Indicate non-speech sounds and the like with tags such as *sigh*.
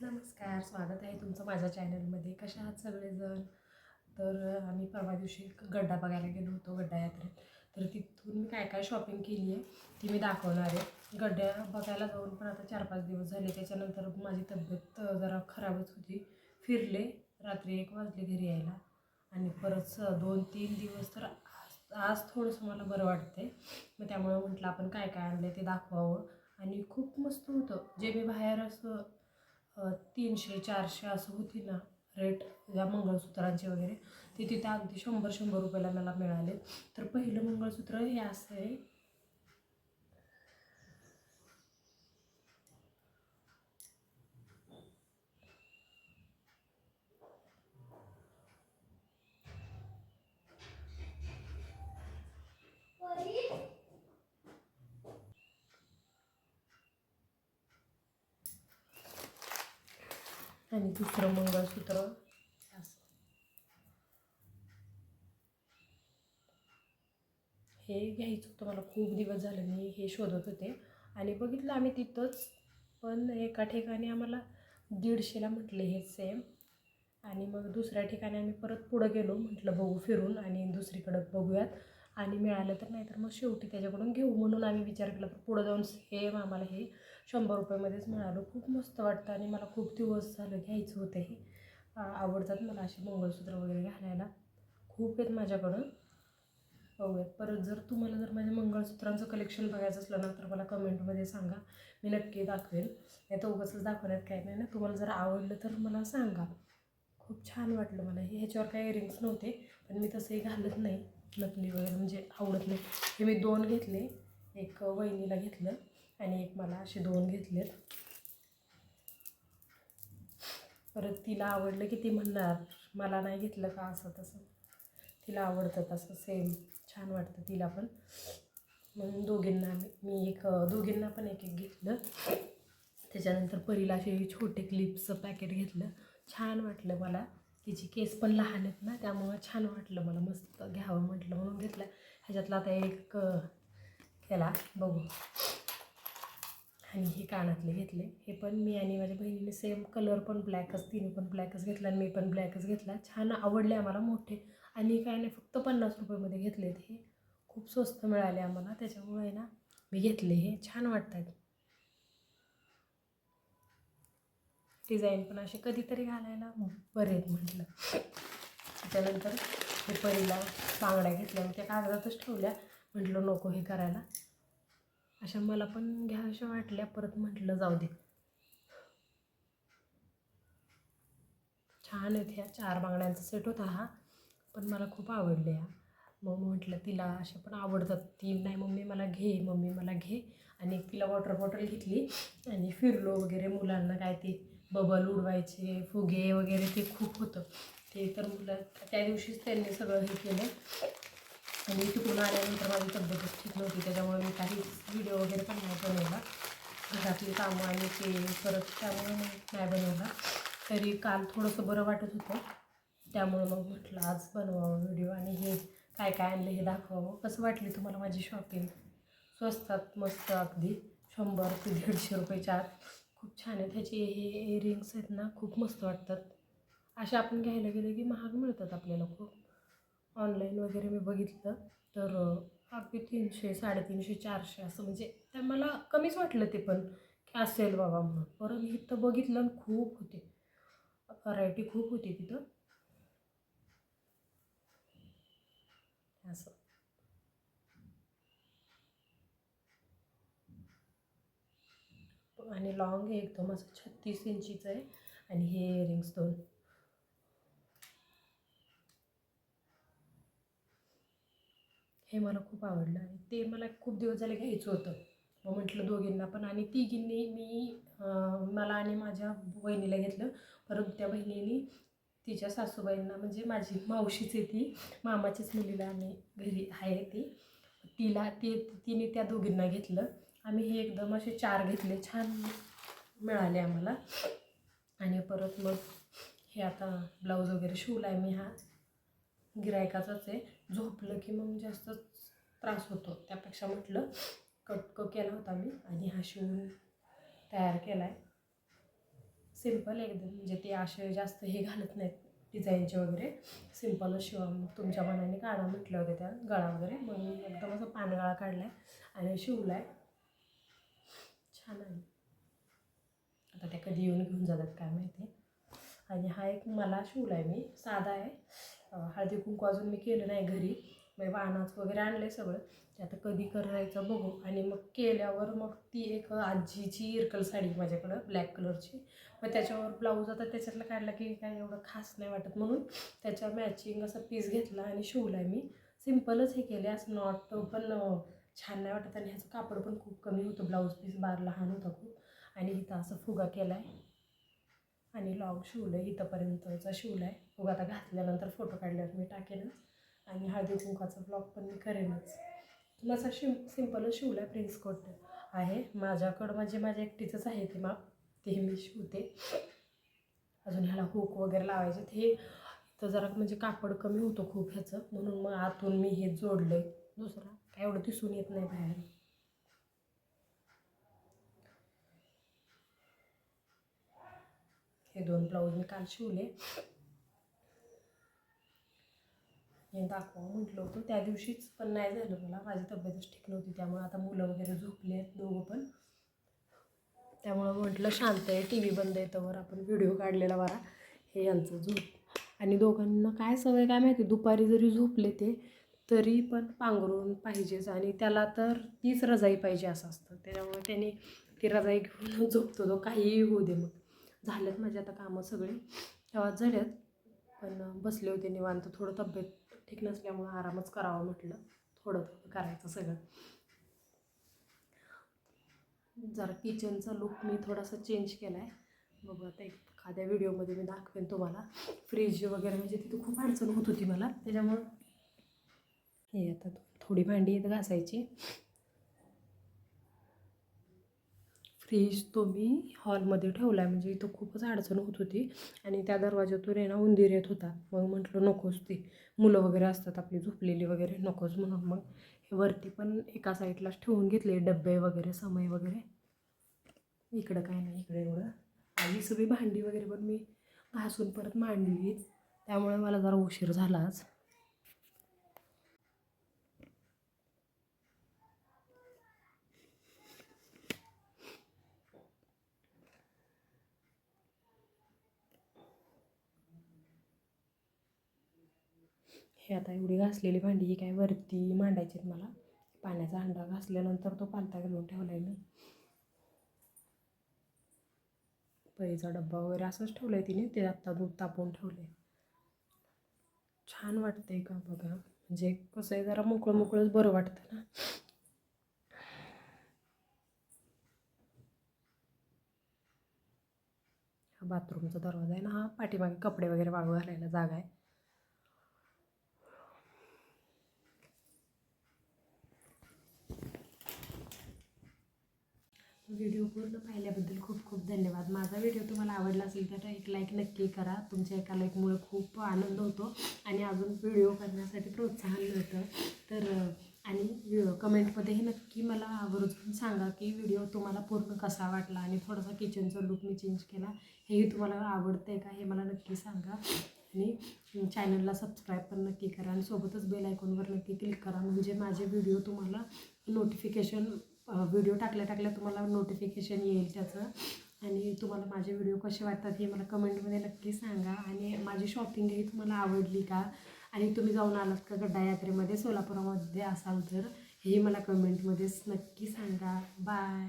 नमस्कार स्वागत आहे तुमचं माझ्या चॅनलमध्ये. कशा आहात सगळेजण? तर आम्ही परवा दिवशी गड्डा बघायला गेलो होतो गड्डा यात्रेत. तर तिथून मी काय काय शॉपिंग केली आहे ती मी दाखवणार आहे. गड्ड्या बघायला जाऊन पण आता चार पाच दिवस झाले त्याच्यानंतर माझी तब्येत जरा खराबच होती. फिरले रात्री एक वाजले घरी यायला. आणि परत स दोन तीन दिवस तर आज आज थोडंसं मला बरं वाटतंय. मग त्यामुळं म्हटलं आपण काय काय आणलं ते दाखवावं. आणि खूप मस्त होतं. जे मी बाहेर असं तीनशे चारशे असं होती ना रेट या मंगळसूत्रांचे वगैरे. ते तिथे अगदी शंभर शंभर रुपयाला मला मिळाले. तर पहिलं मंगळसूत्र हे असं आहे आणि दुसरं मंगळसूत्र. असं हे घ्यायचं होतं मला खूप दिवस झाले मी हे शोधत होते. आणि बघितलं आम्ही तिथंच पण एका ठिकाणी आम्हाला दीडशेला म्हटले हे सेम आणि मग दुसऱ्या ठिकाणी आम्ही परत पुढं गेलो म्हटलं बघू फिरून आणि दुसरीकडं बघूयात. आणि मिळालं तर नाही तर मग शेवटी त्याच्याकडून घेऊ म्हणून आम्ही विचार केला. तर पुढं जाऊन हे आम्हाला हे शंभर रुपयामध्येच मिळालं. खूप मस्त वाटतं आणि मला खूप दिवस झालं घ्यायचं होतं हे. आवडतात मला असे मंगळसूत्र वगैरे घालायला. खूप आहेत माझ्याकडं बघूयात. परत जर तुम्हाला जर माझ्या मंगळसूत्रांचं कलेक्शन बघायचं असलं ना तर मला कमेंटमध्ये सांगा. मी नक्की दाखवेल नाही तर उगाच दाखवण्यात काय नाही ना. तुम्हाला जर आवडलं तर मला सांगा. खूप छान वाटलं मला. हे ह्याच्यावर काही इयरिंग्स नव्हते पण मी तसंही घालत नाही. नकली वगैरे म्हणजे आवडत नाही. हे मी दोन घेतले. एक वहिनीला घेतलं आणि एक मला असे दोन घेतलेत. परत तिला आवडलं की ती म्हणणार मला नाही घेतलं का असं तसं? तिला आवडतं तसं सेम छान वाटतं तिला पण. म्हणून दोघींना मी एक दोघींना पण एक एक घेतलं. त्याच्यानंतर परीला असे छोटे क्लिपचं पॅकेट घेतलं. छान वाटलं मला. तिची केस पण लहान आहेत ना त्यामुळं छान वाटलं मला. मस्त घ्यावं म्हटलं. म्हणून घेतलं. ह्याच्यातला आता एक केला. बघू. आणि हे कानातले घेतले. हे पण मी आणि माझ्या बहिणीने सेम कलर पण ब्लॅकच तिने पण ब्लॅकच घेतला आणि मी पण ब्लॅकच घेतला. छान आवडले आम्हाला मोठे. आणि काय नाही फक्त पन्नास रुपयामध्ये घेतलेत हे. खूप स्वस्त मिळाले आम्हाला. त्याच्यामुळे ना मी घेतले हे. छान वाटतात आहेत डिझाईन पण असे कधीतरी घालायला बरे आहेत म्हटलं. त्याच्यानंतर हे परीला बांगड्या घेतल्या. त्या कागदातच ठेवल्या. म्हटलं नको हे करायला. अशा मला पण घ्याव्याशा वाटल्या. परत म्हटलं जाऊ दे. छान आहेत ह्या चार बांगड्यांचा सेट होता हा. पण मला खूप आवडले या मग म्हटलं तिला अशा पण आवडतात. ती नाही मम्मी मला घे मम्मी मला घे. आणि तिला वॉटर बॉटल घेतली. आणि फिरलो वगैरे मुलांना काय ते बबल उडवायचे फुगे वगैरे ते खूप होतं. ते तर मुलं त्या दिवशीच त्यांनी सगळं हे केलं. आणि तिकडून आल्यानंतर माझी तब्येतच ठीक नव्हती त्याच्यामुळे मी काही व्हिडिओ वगैरे पण नाही बनवला. घरातली कामं आणि ते परत त्यामुळे नाही बनवला. तरी काल थोडंसं बरं वाटत होतं. त्यामुळं मग म्हटलं आज बनवावं व्हिडिओ आणि हे काय काय आणलं हे दाखवावं. कसं वाटली तुम्हाला माझी शॉपिंग स्वस्तात मस्त अगदी. शंभर ते दीडशे रुपयाच्या आत खूप छान आहे त्याचे हे इयरिंग्स आहेत ना खूप मस्त वाटतात. अशा आपण घ्यायला गेलं की महाग मिळतात आपल्याला खूप. ऑनलाईन वगैरे मी बघितलं तर अगदी तीनशे साडेतीनशे चारशे असं म्हणजे त्या मला कमीच वाटलं ते पण की असेल बाबा म्हणून. परत इथं बघितलं खूप होते. व्हरायटी खूप होती तिथं असं आणि लॉंग आहे एकदम असं छत्तीस इंचीचं आहे. आणि हे इयरिंग्स दोन. हे मला खूप आवडलं आणि ते मला खूप दिवस झाले घ्यायचं होतं. मग म्हटलं दोघींना पण आणि तिघींनी मी मला आणि माझ्या बहिणीला घेतलं. परंतु त्या बहिणीने तिच्या सासूबाईंना म्हणजे माझी मावशीच आहे ती मामाच्याच मुलीला आम्ही घरी आहे ती. तिला ती तिने त्या दोघींना घेतलं. आम्ही हे एकदम असे चार घेतले छान मिळाले आम्हाला. आणि परत मग हे आता ब्लाऊज वगैरे शिवला आहे मी हा. गिरायकाचाच आहे. झोपलं की मग जास्त त्रास होतो. त्यापेक्षा म्हटलं कट केला होता मी आणि हा शिवून तयार केला आहे सिंपल एकदम म्हणजे ते असे जास्त हे घालत नाहीत डिझाईनचे वगैरे. सिम्पलच शिवा. मग तुमच्या मनाने काढा म्हटलं होतं त्या गळा वगैरे. मग एकदम असं पानगळा काढला आहे आणि शिवला आहे छान आहे. आता त्या कधी येऊन घेऊन जातात काय माहिती. आणि हा एक मला शिवला आहे मी साधा आहे. हळदी कुंकू अजून मी केलं नाही घरी. मग वाहनाच वगैरे आणलं आहे सगळं. ते आता कधी करायचं बघू. आणि मग केल्यावर मग ती एक आजीची इरकल साडी माझ्याकडं ब्लॅक कलरची. मग त्याच्यावर ब्लाऊज आता त्याच्यातला काढला की काय एवढं खास नाही वाटत म्हणून त्याच्या मॅचिंग असा पीस घेतला आणि शिवला आहे मी. सिम्पलच हे केले असं नॉट पण छान नाही वाटत आणि ह्याचं कापड पण खूप कमी होतं. ब्लाऊज पीस बार लहान होता खूप. आणि इथं असं फुगा केला आहे आणि लॉग शिवलं आहे इथंपर्यंतचा शिवला आहे फुगा आता घातल्यानंतर फोटो काढल्यावर मी टाकेनच. आणि हळदी कुंकाचा ब्लॉग पण मी करेनच. मग शिम सिम्पलच शिवलं आहे प्रिन्स कोट आहे. माझ्याकडं म्हणजे माझ्या एकटीचंच आहे ते माप. ते मी शिवते. अजून ह्याला हुक वगैरे लावायचे. ते तर जरा म्हणजे कापड कमी होतं खूप ह्याचं. म्हणून मग आतून मी हे जोडलं आहे दुसरा. काय एवढं दिसून येत नाही बाहेर. हे दोन ब्लाऊज मी काल शिवले. हे दाखवा म्हटलं होतं. त्या दिवशीच पण नाही झालं मला. माझी तब्येतच ठीक नव्हती. त्यामुळे आता मुलं वगैरे झोपले आहेत दोघं पण. त्यामुळं म्हटलं शांत आहे. टी व्ही बंद आहे तर आपण व्हिडिओ काढलेला बरा. हे यांचं झोप. आणि दोघांना काय सवय काय माहिती? दुपारी जरी झोपले ते तरी पण पांघरून पाहिजेच आणि त्याला तर तीच रजाई पाहिजे असं असतं. त्याच्यामुळे त्याने ती रजाई घेऊन *laughs* झोपतो तो काहीही होऊ दे मग. झालेत माझे आता कामं सगळे. तेव्हा झालेत पण बसले होते निवांत. थोडं तब्येत ठीक नसल्यामुळं आरामच करावा म्हटलं. थोडं थोडं करायचं सगळं. जरा किचनचा लुक मी थोडासा चेंज केला आहे बघू आता एखाद्या व्हिडिओमध्ये मी दाखवेन तुम्हाला. फ्रीज वगैरे म्हणजे तिथे खूप अडचण होत होती मला. त्याच्यामुळं हे आता थोडी भांडी इथं घासायची. फ्रीज तो मी हॉलमध्ये ठेवला आहे म्हणजे इथं खूपच अडचण होत होती. आणि त्या दरवाज्यातून आहे ना उंदीर येत होता. मग म्हटलं नकोच ते. मुलं वगैरे असतात आपली झोपलेली वगैरे नकोच म्हणून मग. हे वरती पण एका साईडलाच ठेवून घेतले डब्बे वगैरे समय वगैरे. इकडं काय नाही इकडे एवढं. आणि सगळी भांडी वगैरे पण मी घासून परत मांडली त्यामुळे मला जरा उशीर झालाच हे आता एवढी घासलेली भांडी ही काय वरती मांडायची आहेत मला. पाण्याचा हंडा घासल्यानंतर तो पालता घालून ठेवला आहे मी. पळीचा डब्बा वगैरे असंच ठेवलं आहे तिने ते आत्ता दूध तापवून ठेवलं आहे छान वाटतंय का बघा. म्हणजे कसं आहे जरा मोकळं मोकळंच बरं वाटतं ना. हा बाथरूमचा दरवाजा आहे ना हा पाठीमागे कपडे वगैरे वाळू घालायला जागा आहे. व्हिडिओ पूर्ण पाहिल्याबद्दल खूप खूप धन्यवाद. माझा व्हिडिओ तुम्हाला आवडला असेल तर एक लाईक नक्की करा. तुमच्या एका लाईकमुळे खूप आनंद होतो आणि अजून व्हिडिओ करण्यासाठी प्रोत्साहन मिळतं. तर आणि कमेंटमध्येही नक्की मला आवर्जून सांगा की व्हिडिओ तुम्हाला पूर्ण कसा वाटला आणि थोडासा किचनचा लुक मी चेंज केला. हेही तुम्हाला आवडतं आहे का हे मला नक्की सांगा. आणि चॅनलला सबस्क्राईब पण नक्की करा आणि सोबतच बेल आयकॉनवर नक्की क्लिक करा. म्हणजे माझे व्हिडिओ तुम्हाला नोटिफिकेशन व्हिडिओ टाकल्या टाकल्या तुम्हाला नोटिफिकेशन येईल त्याचं. आणि तुम्हाला माझे व्हिडिओ कसे वाटतात हे मला कमेंटमध्ये नक्की सांगा. आणि माझी शॉपिंगही तुम्हाला आवडली का? आणि तुम्ही जाऊन आलात का गड्डा यात्रेमध्ये सोलापुरामध्ये असाल तर हे मला कमेंटमध्येच नक्की सांगा. बाय